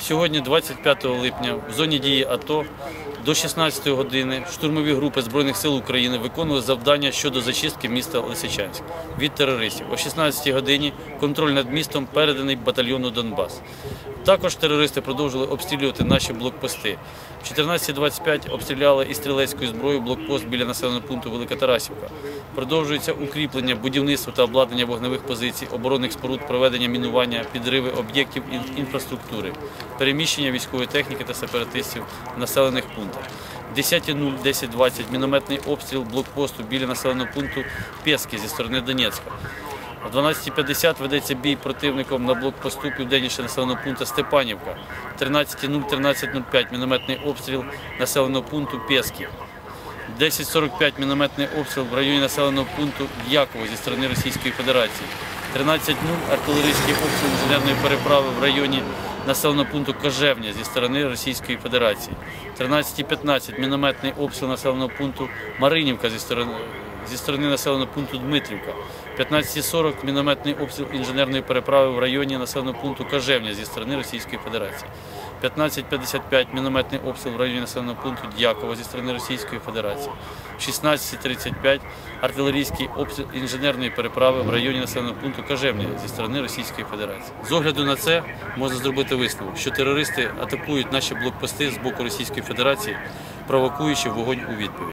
Сьогодні, 25 липня, в зоні дії АТО до 16 години штурмові групи Збройних сил України виконували завдання щодо зачистки міста Лисичанськ від терористів. О 16 годині контроль над містом переданий батальйону Донбас. Також терористи продовжили обстрілювати наші блокпости. В 14.25 обстріляли із стрілецькою зброєю блокпост біля населеного пункту Велика Тарасівка. Продовжується укріплення будівництва та обладнання вогневих позицій, оборонних споруд, проведення мінування, підриви об'єктів ін- інфраструктури, переміщення військової техніки та сепаратистів в населених пунктах. 10.0, 10.20 мінометний обстріл блокпосту біля населеного пункту Пески зі сторони Донецька. О 12.50 ведеться бій противником на блокпосту південніше населеного пункту Степанівка. 13.0, 13.05 мінометний обстріл населеного пункту Пєсків. 10.45 мінометний обстріл в районі населеного пункту Яково зі сторони Російської Федерації. 13.0 артилерійський обстріл інженерної переправи в районі населеного пункту Кожевня зі сторони Російської Федерації. 13.15 мінометний обстріл населеного пункту Маринівка зі сторони зі сторони населеного пункту Дмитрівка. 15.40 мінометний обстріл інженерної переправи в районі населеного пункту Кажевня зі сторони Російської Федерації. 15.55 мінометний обстріл в районі населеного пункту Дяково зі сторони Російської Федерації. 16.35 артилерійський обстріл інженерної переправи в районі населеного пункту Кажевня зі сторони Російської Федерації. З огляду на це можна зробити висновок, що терористи атакують наші блокпости з боку Російської Федерації, провокуючи вогонь у відповідь.